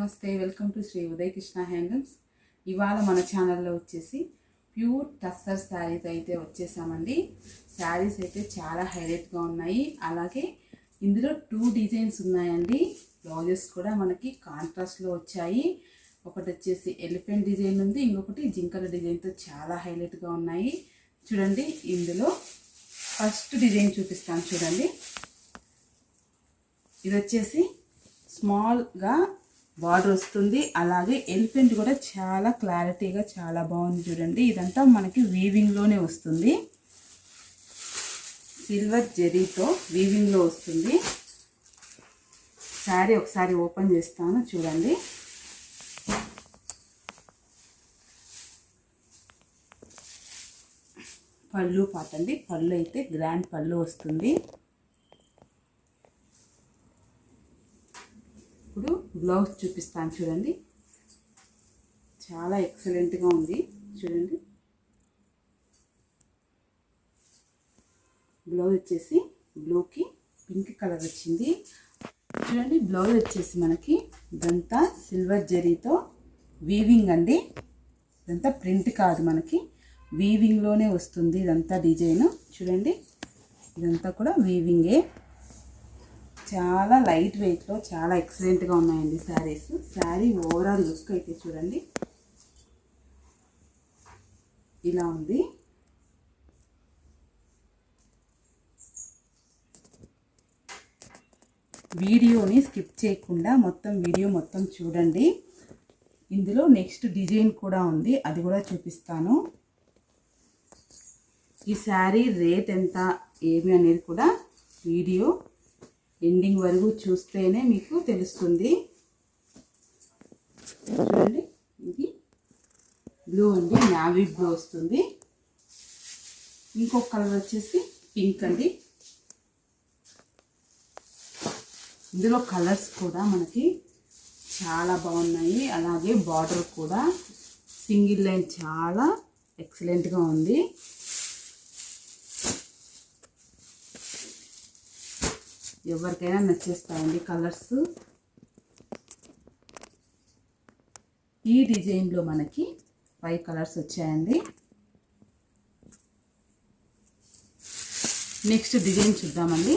నమస్తే welcome to Shri Uday Krishna handlooms. ఇవాళ మన ఛానల్లో వచ్చేసి ప్యూర్ టస్సర్ శారీతో అయితే వచ్చేసామండి. శారీస్ అయితే చాలా హైలైట్గా ఉన్నాయి. అలాగే ఇందులో టూ డిజైన్స్ ఉన్నాయండి. బ్లౌజెస్ కూడా మనకి కాంట్రాస్ట్లో వచ్చాయి. ఒకటి వచ్చేసి ఎలిఫెంట్ డిజైన్ ఉంది. ఇంకొకటి జింకల డిజైన్తో చాలా హైలైట్గా ఉన్నాయి. చూడండి ఇందులో ఫస్ట్ డిజైన్ చూపిస్తాను చూడండి. ఇది వచ్చేసి స్మాల్గా బార్డర్ వస్తుంది. అలాగే ఎలిఫెంట్ కూడా చాలా క్లారిటీగా చాలా బాగుంది చూడండి. ఇదంతా మనకి వీవింగ్లోనే వస్తుంది. సిల్వర్ జెరీతో వీవింగ్లో వస్తుంది. శారీ ఒకసారి ఓపెన్ చేస్తాను చూడండి. పళ్ళు పాటండి పళ్ళు అయితే గ్రాండ్ పళ్ళు వస్తుంది. బ్లౌజ్ చూపిస్తాను చూడండి. చాలా ఎక్సలెంట్గా ఉంది. చూడండి. బ్లౌజ్ వచ్చేసి బ్లూకి పింక్ కలర్ వచ్చింది. చూడండి బ్లౌజ్ వచ్చేసి మనకి ఇదంతా సిల్వర్ జరీతో వీవింగ్ అండి. ఇదంతా ప్రింట్ కాదు మనకి. వీవింగ్లోనే వస్తుంది ఇదంతా డిజైన్. చూడండి ఇదంతా కూడా వీవింగే చాలా లైట్ వెయిట్లో చాలా ఎక్సలెంట్గా ఉన్నాయండి శారీస్ శారీ ఓవరాల్ లుక్ అయితే చూడండి. ఇలా ఉంది. వీడియోని స్కిప్ చేయకుండా మొత్తం వీడియో మొత్తం చూడండి. ఇందులో నెక్స్ట్ డిజైన్ కూడా ఉంది. అది కూడా చూపిస్తాను. ఈ శారీ రేట్ ఎంత ఏమి అనేది కూడా వీడియో ఎండింగ్ వరకు చూస్తేనే మీకు తెలుస్తుంది. చూడండి ఇది బ్లూ అండి నావీ బ్లూ వస్తుంది. ఇంకొక కలర్ వచ్చేసి పింక్ అండి. ఇందులో కలర్స్ కూడా మనకి చాలా బాగున్నాయి. అలాగే బార్డర్ కూడా సింగిల్ లైన్ చాలా ఎక్సలెంట్గా ఉంది. ఎవరికైనా నచ్చేస్తాయండి కలర్స్. ఈ డిజైన్లో మనకి ఫైవ్ కలర్స్ వచ్చాయండి. నెక్స్ట్ డిజైన్ చూద్దామండి.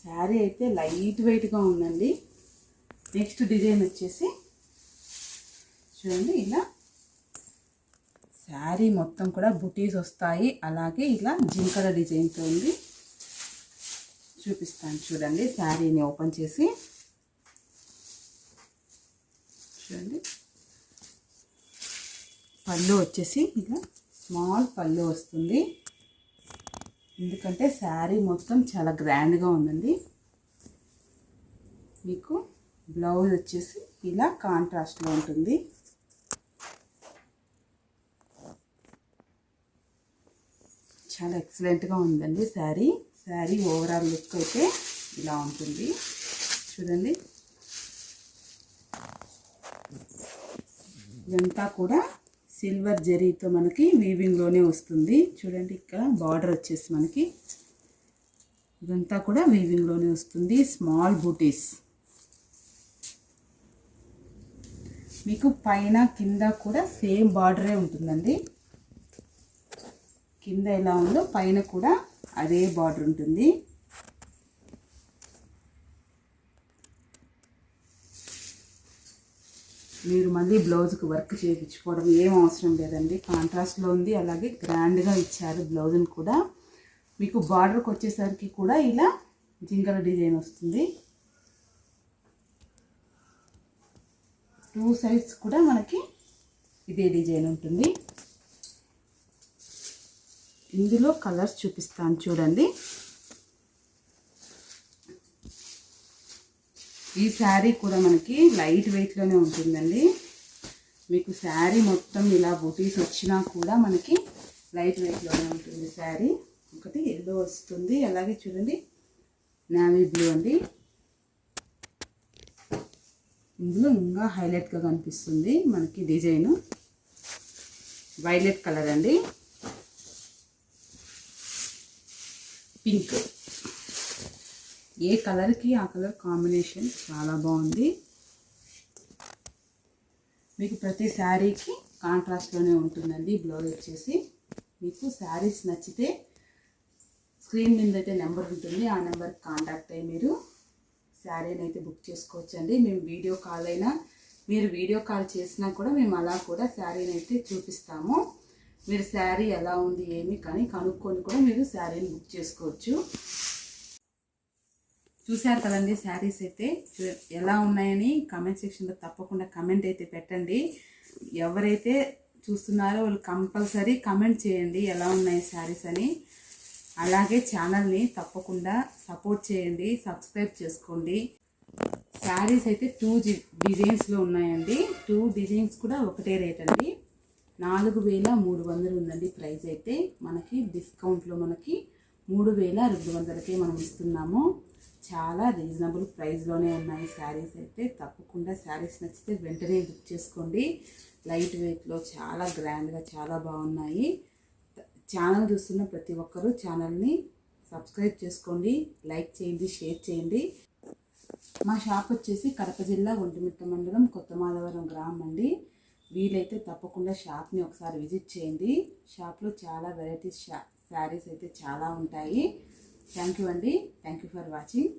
శారీ అయితే లైట్ వెయిట్గా ఉందండి. నెక్స్ట్ డిజైన్ వచ్చేసి చూడండి ఇలా శారీ మొత్తం కూడా బుటీస్ వస్తాయి. అలాగే ఇలా జింకల డిజైన్తో ఉంది. చూపిస్తాను చూడండి శారీని ఓపెన్ చేసి. చూడండి. పళ్ళు వచ్చేసి ఇలా స్మాల్ పళ్ళు వస్తుంది. ఎందుకంటే శారీ మొత్తం చాలా గ్రాండ్గా ఉందండి. మీకు బ్లౌజ్ వచ్చేసి ఇలా కాంట్రాస్ట్లో ఉంటుంది. చాలా ఎక్సలెంట్గా ఉందండి శారీ. శారీ ఓవరాల్ లుక్ అయితే ఇలా ఉంటుంది. చూడండి. ఇదంతా కూడా సిల్వర్ జరీతో మనకి వీవింగ్లోనే వస్తుంది. చూడండి ఇక్కడ బార్డర్ వచ్చేసి మనకి. ఇదంతా కూడా వీవింగ్లోనే వస్తుంది. స్మాల్ బూటీస్ మీకు పైన కింద కూడా సేమ్ బార్డరే ఉంటుందండి. కింద ఎలా ఉందో పైన కూడా అదే బార్డర్ ఉంటుంది. మీరు మళ్ళీ బ్లౌజ్కి వర్క్ చేయించుకోవడం ఏం అవసరం లేదండి. కాంట్రాస్ట్లో ఉంది అలాగే గ్రాండ్గా ఇచ్చారు బ్లౌజ్ని కూడా. మీకు బార్డర్కి వచ్చేసరికి కూడా ఇలా జింకల డిజైన్ వస్తుంది. టూ సైడ్స్ కూడా మనకి ఇదే డిజైన్ ఉంటుంది. ఇందులో కలర్స్ చూపిస్తాను చూడండి. ఈ శారీ కూడా మనకి లైట్ వెయిట్లోనే ఉంటుందండి. మీకు శారీ మొత్తం ఇలా బుటీస్ వచ్చినా కూడా మనకి లైట్ వెయిట్లోనే ఉంటుంది శారీ. ఒకటి ఎల్లో వస్తుంది. అలాగే చూడండి. నావీ బ్లూ అండి. ఇందులో ఇంకా హైలైట్గా కనిపిస్తుంది మనకి డిజైను. వైలెట్ కలర్ అండి. పింక్. ఏ కలర్కి ఆ కలర్ కాంబినేషన్ చాలా బాగుంది. మీకు ప్రతి శారీకి కాంట్రాస్ట్లోనే ఉంటుందండి బ్లౌజ్ వచ్చేసి. మీకు శారీస్ నచ్చితే స్క్రీన్ మీద అయితే నెంబర్ ఉంటుంది. ఆ నెంబర్కి కాంటాక్ట్ అయ్యి మీరు శారీని అయితే బుక్ చేసుకోవచ్చండి. మేము వీడియో కాల్ అయినా మీరు వీడియో కాల్ చేసినా కూడా మేము అలా కూడా శారీని అయితే చూపిస్తాము. మీరు శారీ ఎలా ఉంది ఏమి కానీ కనుక్కొని కూడా మీరు శారీని బుక్ చేసుకోవచ్చు. చూశారు కదండి శారీస్ అయితే ఎలా ఉన్నాయని కామెంట్ సెక్షన్లో తప్పకుండా కమెంట్ అయితే పెట్టండి. ఎవరైతే చూస్తున్నారో వాళ్ళు కంపల్సరీ కమెంట్ చేయండి ఎలా ఉన్నాయి శారీస్ అని. అలాగే ఛానల్ని తప్పకుండా సపోర్ట్ చేయండి సబ్స్క్రైబ్ చేసుకోండి. శారీస్ అయితే టూ డిజైన్స్లో ఉన్నాయండి. టూ డిజైన్స్ కూడా ఒకటే రేట్ అండి. నాలుగు వేల మూడు వందలు ఉందండి ప్రైస్ అయితే. మనకి డిస్కౌంట్లో మనకి మూడు వేల రెండు వందలకే మనం ఇస్తున్నాము. చాలా రీజనబుల్ ప్రైస్లోనే ఉన్నాయి శారీస్ అయితే. తప్పకుండా శారీస్ నచ్చితే వెంటనే బుక్ చేసుకోండి. లైట్ వెయిట్లో చాలా గ్రాండ్గా చాలా బాగున్నాయి. ఛానల్ చూస్తున్న ప్రతి ఒక్కరూ ఛానల్ని సబ్స్క్రైబ్ చేసుకోండి లైక్ చేయండి షేర్ చేయండి. మా షాప్ వచ్చేసి కడప జిల్లా ఒంటిమిట్ట మండలం కొత్త మాధవరం గ్రామం అండి వీలైతే తప్పకుండా షాప్ని ఒకసారి విజిట్ చేయండి. షాప్లో చాలా వెరైటీస్ షా శారీస్ అయితే చాలా ఉంటాయి. థ్యాంక్ యూ అండి. Thank you for watching.